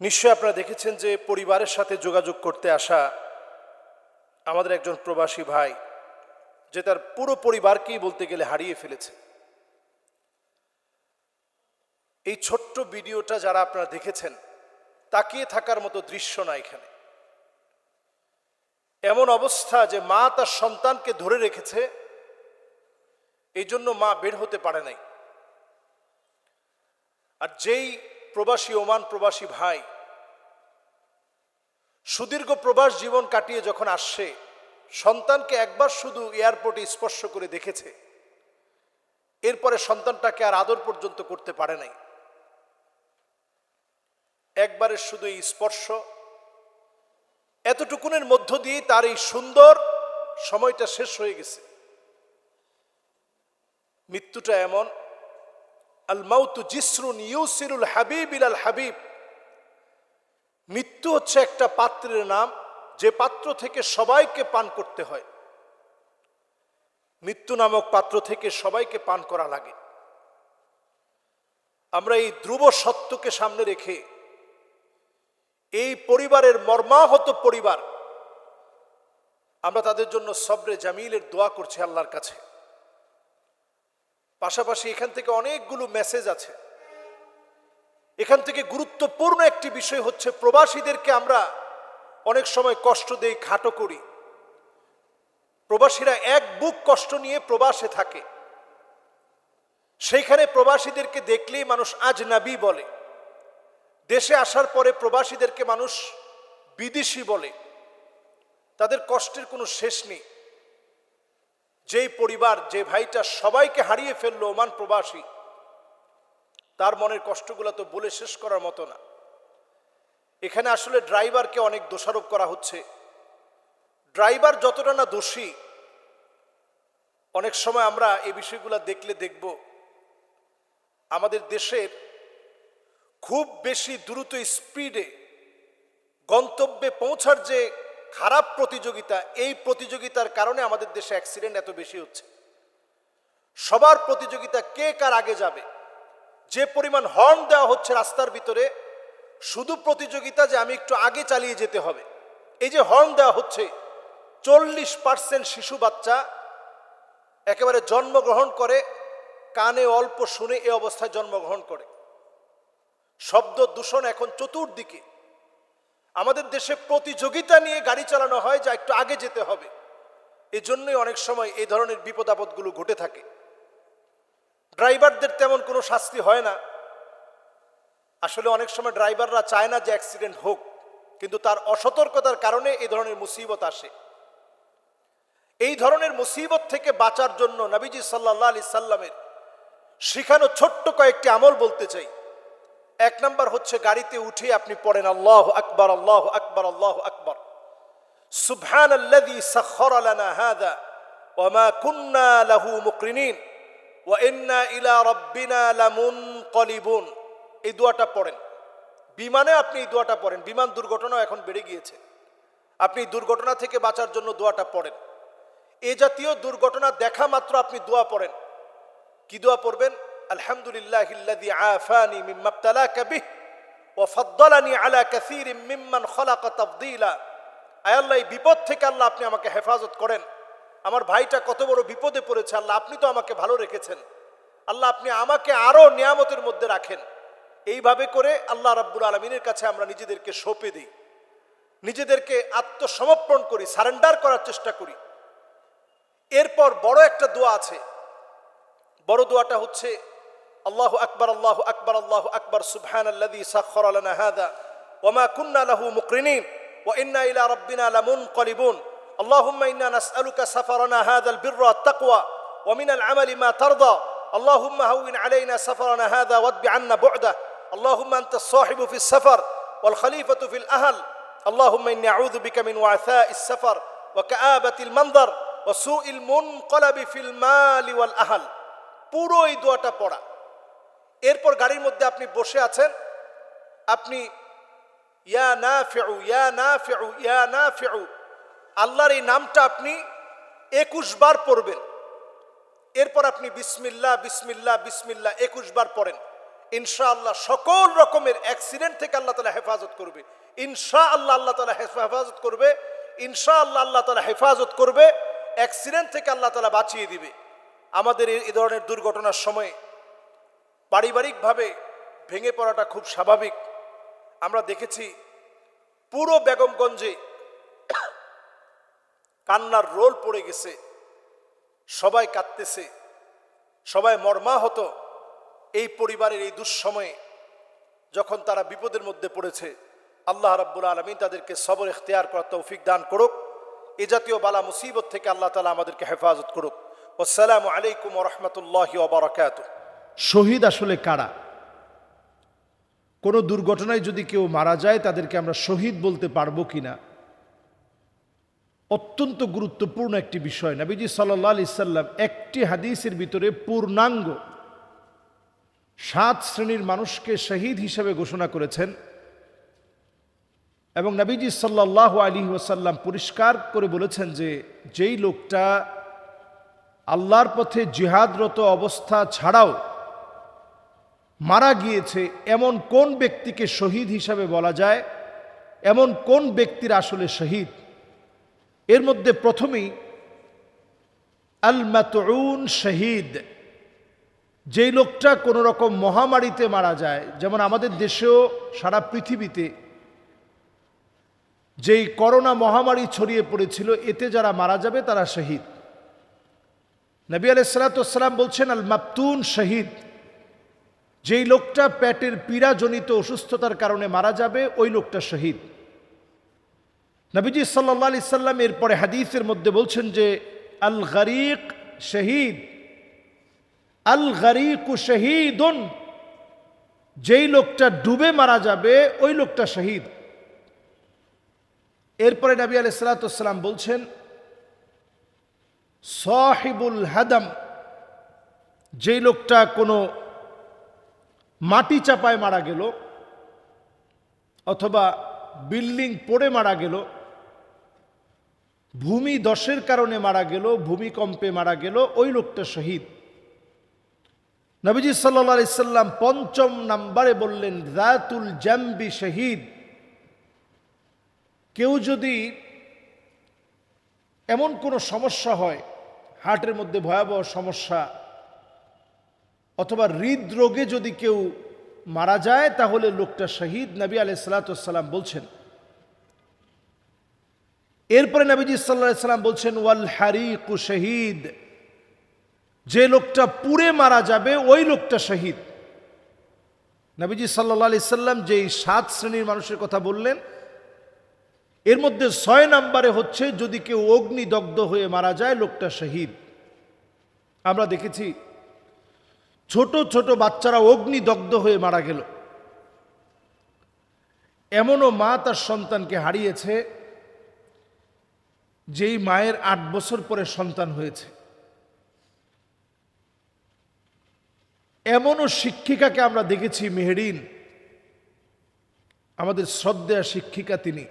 নিশ্চয় আপনারা দেখেছেন যে পরিবারের সাথে যোগাযোগ করতে আসা আমাদের একজন প্রবাসী ভাই, যে তার পুরো পরিবারকেই বলতে গেলে হারিয়ে ফেলেছে। এই ছোট্ট ভিডিওটা যারা আপনারা দেখেছেন, তাকিয়ে থাকার মতো দৃশ্য না এখানে। এমন অবস্থা যে মা তার সন্তানকে ধরে রেখেছে এই জন্য মা বের হতে পারে নাই। আর যেই প্রবাসী ওমান প্রবাসী ভাই, সুদীর্ঘ প্রবাস জীবন কাটিয়ে যখন আসছে, সন্তানকে একবার শুধু এয়ারপোর্টে স্পর্শ করে দেখেছে। এরপরে সন্তানটাকে আর আদর পর্যন্ত করতে পারে নাই। একবারের শুধু এই স্পর্শ, এতটুকুনের মধ্য দিয়ে তার এই সুন্দর সময়টা শেষ হয়ে গেছে। মৃত্যুটা এমন আল মাউতু জিসরুন ইউসিরুল হাবিব ইলাল হাবিব। মৃত্যু হচ্ছে একটা পাত্রের নাম, যে পাত্র থেকে সবাইকে পান করতে হয়। মৃত্যু নামক পাত্র থেকে সবাইকে পান করা লাগে। আমরা এই ধ্রুব সত্যকে সামনে রেখে এই পরিবারের মর্মাহত পরিবার, আমরা তাদের জন্য সবরে জামিলের দোয়া করছি আল্লাহর কাছে। পাশাপাশি এখান থেকে অনেকগুলো মেসেজ আছে। এখান থেকে গুরুত্বপূর্ণ একটি বিষয় হচ্ছে, প্রবাসীদেরকে আমরা অনেক সময় কষ্ট দেই, খাটো করি। প্রবাসীরা এক বুক কষ্ট নিয়ে প্রবাসে থাকে। সেইখানে প্রবাসীদেরকে দেখলেই মানুষ আজ নাবি বলে। দেশে আসার পরে প্রবাসীদেরকে মানুষ বিদেশি বলে। তাদের কষ্টের কোনো শেষ নেই। যেই পরিবার, যে ভাইটা সবাইকে হারিয়ে ফেলল ওমান প্রবাসী, তার মনের কষ্টগুলো তো বলে শেষ করার মতো না। এখানে আসলে ড্রাইভারকে অনেক দোষারোপ করা হচ্ছে। ড্রাইভার যতটা না দোষী, অনেক সময় আমরা এই বিষয়গুলো দেখলে দেখব। আমাদের দেশের খুব বেশি দ্রুত স্পিডে গন্তব্যে পৌঁছার যে খারাপ প্রতিযোগিতা, এই প্রতিযোগিতার কারণে আমাদের দেশে অ্যাক্সিডেন্ট এত বেশি হচ্ছে। সবার প্রতিযোগিতা কে কার আগে যাবে? যে পরিমাণ হর্ন দেওয়া হচ্ছে রাস্তার ভিতরে, শুধু প্রতিযোগিতা যে আমি একটু আগে চালিয়ে যেতে হবে। এই যে হর্ন দেওয়া হচ্ছে, চল্লিশ পার্সেন্ট শিশু বাচ্চা একেবারে জন্মগ্রহণ করে, কানে অল্প শুনে এ অবস্থায় জন্মগ্রহণ করে। শব্দ দূষণ এখন চতুর্দিকে। আমাদের দেশে প্রতিযোগিতা নিয়ে গাড়ি চালানো হয় যা একটু আগে যেতে হবে। এজন্যই অনেক সময় এই ধরনের বিপদ আপদগুলো ঘটে থাকে। ড্রাইভারদের তেমন কোনো শাস্তি হয় না। আসলে অনেক সময় ড্রাইভাররা চায় না যে অ্যাক্সিডেন্ট হোক, কিন্তু তার অসতর্কতার কারণে এই ধরনের মুসিবত আসে। এই ধরনের মুসিবত থেকে বাঁচার জন্য নবীজি সাল্লাহ আলি সাল্লামের শিখানো ছোট্ট কয়েকটি আমল বলতে চাই। এক নাম্বার হচ্ছে গাড়িতে উঠে আপনি পড়েন, আল্লাহ আকবর আল্লাহ আকবর আল্লাহ আকবর। সুবহান আল্লাযী সাখখারা লানা হাযা ওয়া কুন্না লাহু মুকরিনিন ওয়া ইন্না ইলা রাব্বিনা লামুনকালিবুন। এই দোয়াটা পড়েন। বিমানে আপনি এই দোয়াটা পড়েন। বিমান দুর্ঘটনাও এখন বেড়ে গিয়েছে। আপনি দুর্ঘটনা থেকে বাঁচার জন্য দোয়াটা পড়েন। এ জাতীয় দুর্ঘটনা দেখা মাত্র আপনি দোয়া পড়েন। কি দোয়া পড়বেন? আলহামদুলিল্লাহ ইল্লাযী আফানি মিম্মা ইবতালাকা বিহ ওয়া ফাদ্দালানি আলা কাসীরিম মিম্মান খলাকা তাফদীলা। আয় আল্লাহ, এই বিপদ থেকে আল্লাহ আপনি আমাকে হেফাজত করেন। আমার ভাইটা কত বড় বিপদে পড়েছে, আল্লাহ আপনি তো আমাকে ভালো রেখেছেন। আল্লাহ আপনি আমাকে আরও নিয়ামতের মধ্যে রাখেন। এইভাবে করে আল্লাহ রাব্বুল আলমিনের কাছে আমরা নিজেদেরকে সঁপে দিই। নিজেদেরকে আত্মসমর্পণ করি, সারেন্ডার করার চেষ্টা করি। এরপর বড় একটা দোয়া আছে। বড় দোয়াটা হচ্ছে আল্লাহ আকবর আল্লাহ আকবর আল্লাহ আকবর সুবহান আল্লাযী সাখখারা লানা হাযা ওমা কুন্না লাহু মুকরিনিন ওয়া ইন্না ইলা রাব্বিনা লামুনকালিবুন اللهم إنا نسألك سفرنا هذا البر والتقوى ومن العمل ما ترضى اللهم هون علينا سفرنا هذا واتب عنا بعده اللهم أنت الصاحب في السفر والخليفة في الأهل اللهم إني أعوذ بك من وعثاء السفر وكآبة المنظر وسوء المنقلب في المال والأهل পুরো এই দোয়াটা পড়া এরপর গাড়ির মধ্যে আপনি বসে আছেন, আপনি, ইয়া না ফেউ ইয়া না ফেউ ইয়া না ফেউ আল্লাহর এই নামটা আপনি একুশ বার পড়বেন। এরপর আপনি বিসমিল্লা বিসমিল্লা বিসমিল্লা একুশ বার পড়েন। ইনশাআল্লাহ সকল রকমের অ্যাক্সিডেন্ট থেকে আল্লাহ তালা হেফাজত করবে। ইনশা আল্লাহ আল্লাহ তালা হেফাজত করবে। ইনশা আল্লাহ আল্লাহ তালা হেফাজত করবে। অ্যাক্সিডেন্ট থেকে আল্লাহ তালা বাঁচিয়ে দিবে। আমাদের এই এই ধরনের দুর্ঘটনার সময় পারিবারিকভাবে ভেঙে পড়াটা খুব স্বাভাবিক। আমরা দেখেছি পুরো বেগমগঞ্জে কান্নার রোল পড়ে গেছে। সবাই কাঁদতেছে, সবাই মর্মাহত এই পরিবারের এই দুঃসময়ে যখন তারা বিপদের মধ্যে পড়েছে। আল্লাহ রাব্বুল আলমিন তাদেরকে সবর এখতিয়ার করার তৌফিক দান করুক। এ জাতীয় বালা মুসিবত থেকে আল্লাহ তালা আমাদেরকে হেফাজত করুক। আসসালামু আলাইকুম রহমতুল্লাহ ওবরাকাত শহীদ আসলে কারা? কোনো দুর্ঘটনায় যদি কেউ মারা যায়, তাদেরকে আমরা শহীদ বলতে পারব কিনা? অত্যন্ত গুরুত্বপূর্ণ একটি বিষয়। নবীজি সাল্লাহ আলি সাল্লাম একটি হাদিসের ভিতরে পূর্ণাঙ্গ সাত শ্রেণির মানুষকে শহীদ হিসেবে ঘোষণা করেছেন এবং নবীজি সাল্লাহ আলী ওসাল্লাম পরিষ্কার করে বলেছেন যে, যেই লোকটা আল্লাহর পথে জিহাদরত অবস্থা ছাড়াও মারা গিয়েছে এমন কোন ব্যক্তিকে শহীদ হিসাবে বলা যায়? এমন কোন ব্যক্তির আসলে শহীদ? এর মধ্যে প্রথমেই আল মাতউন শহীদ। যেই লোকটা কোনো রকম মহামারীতে মারা যায়, যেমন আমাদের দেশেও সারা পৃথিবীতে যেই করোনা মহামারী ছড়িয়ে পড়েছিল, এতে যারা মারা যাবে তারা শহীদ। নবী আলাইসালাতাম বলছেন আল মাপতুন শহীদ। যেই লোকটা পেটের পীড়াজনিত অসুস্থতার কারণে মারা যাবে, ওই লোকটা শহীদ। নবীজি সাল্লা সাল্লাম এরপরে হাদিসের মধ্যে বলছেন যে আল গরিক শহীদ আল গরিক শহীদুন, যেই লোকটা ডুবে মারা যাবে, ওই লোকটা শহীদ। এরপরে নবী আলি সালাতাম বলছেন, সাহিবুল হাদাম, যেই লোকটা কোনো মাটি চাপায় মারা গেল, অথবা বিল্ডিং পড়ে মারা গেল, ভূমি দশের কারণে মারা গেল, ভূমিকম্পে মারা গেল, ওই লোকটা শহীদ। নবীজি সাল্লা সাল্লাম পঞ্চম নাম্বারে বললেন জাতুল জাম্বি শহীদ। কেউ যদি এমন কোনো সমস্যা হয়, হার্টের মধ্যে ভয়াবহ সমস্যা অথবা হৃদরোগে যদি কেউ মারা যায়, তাহলে লোকটা শহীদ নবী আলাই সালাতাম বলছেন। এরপরে নবীজি সাল্লাহ সাল্লাম বলছেন, ওয়াল হারিকু শহীদ। যে লোকটা পুড়ে মারা যাবে, ওই লোকটা শহীদ। নবীজি সাল্লা আলি সাল্লাম যেই সাত শ্রেণির মানুষের কথা বললেন, এর মধ্যে ছয় নাম্বারে হচ্ছে, যদি কেউ অগ্নিদগ্ধ হয়ে মারা যায়, লোকটা শহীদ। আমরা দেখেছি ছোট ছোট বাচ্চারা অগ্নিদগ্ধ হয়ে মারা গেল। এমনও মা তার সন্তানকে হারিয়েছে, যেই মায়ের আট বছর পরে সন্তান হয়েছে। এমনও শিক্ষিকাকে আমরা দেখেছি, মেহেরিন। আমাদের শ্রদ্ধেয়া শিক্ষিকা তিনি।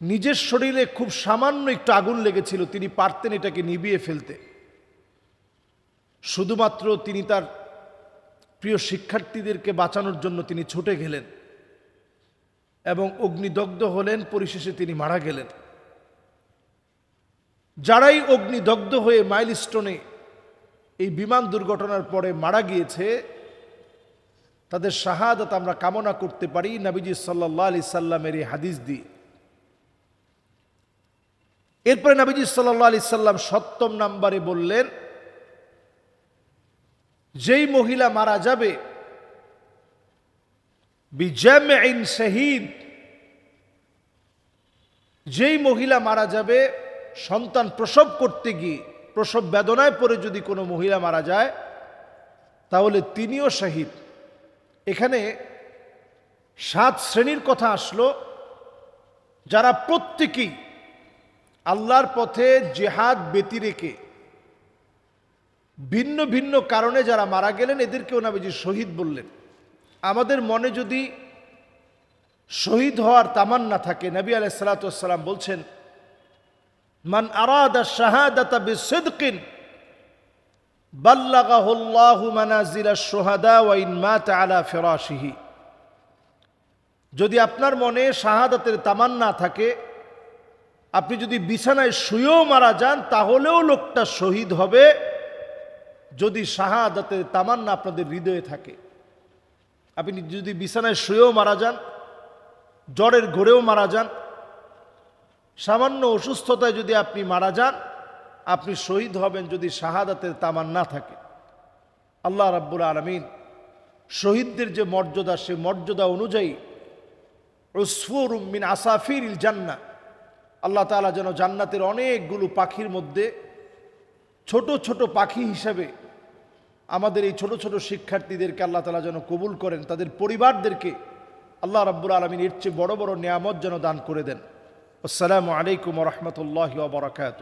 নিজের শরীরে খুব সামান্য একটু আগুন লেগেছিল, তিনি পারতেন এটাকে নিবিয়ে ফেলতে। শুধুমাত্র তিনি তার প্রিয় শিক্ষার্থীদেরকে বাঁচানোর জন্য তিনি ছুটে গেলেন এবং অগ্নিদগ্ধ হলেন, পরিশেষে তিনি মারা গেলেন। যারাই অগ্নিদগ্ধ হয়ে মাইলস্টোনে এই বিমান দুর্ঘটনার পরে মারা গিয়েছে, তাদের শাহাদাত আমরা কামনা করতে পারি নাবিজি সাল্লাহ আলি সাল্লামের এই হাদিস দিয়ে। এরপরে নাবিজি সাল্লাহ আলি সাল্লাম সপ্তম নাম্বারে বললেন যেই মহিলা মারা যাবে বিজামিন শহীদ। যেই মহিলা মারা যাবে, সন্তান প্রসব করতে গিয়ে, প্রসব বেদনায় পড়ে যদি কোনো মহিলা মারা যায়, তাহলে তিনিও শহীদ। এখানে সাত শ্রেণির কথা আসলো। যারা প্রত্যেকেই আল্লাহর পথে জেহাদ ব্যতি রেখে ভিন্ন ভিন্ন কারণে যারা মারা গেলেন, এদেরকেও নাবিজি শহীদ বললেন। আমাদের মনে যদি শহীদ হওয়ার তামান্না থাকে, নবী আলাই সালাতাম বলছেন, মান আরাদা শাহাদাতা বিসিদকিন বাল্লাগাহুল্লাহু মানাজিলা সোহাদা ওয়াইন মাত আলা ফেরাশিহি। যদি আপনার মনে শাহাদাতের তামান্না থাকে, আপনি যদি বিছানায় শুয়েও মারা যান, তাহলেও লোকটা শহীদ হবে। যদি শাহাদাতের তামান্না আপনাদের হৃদয়ে থাকে, আপনি যদি বিছানায় শুয়েও মারা যান, জ্বরের ঘোরেও মারা যান, সামান্য অসুস্থতায় যদি আপনি মারা যান, আপনি শহীদ হবেন যদি শাহাদাতের তামান্না থাকে। আল্লাহ রাব্বুল আলমিন শহীদদের যে মর্যাদা, সে মর্যাদা অনুযায়ী রসফুর মিন আসাফির ইল জান্না আল্লাহ তাআলা যেন জান্নাতের অনেকগুলো পাখির মধ্যে ছোট ছোট পাখি হিসাবে আমাদের এই ছোট ছোট শিক্ষার্থীদেরকে আল্লাহ তালা যেন কবুল করেন, তাদের পরিবারদেরকে আল্লাহ রাব্বুল আলমিন এর চেয়ে বড় বড় নিয়ামত যেন দান করে দেন। আসসালামু আলাইকুম রহমতুল্লাহ বরাকাত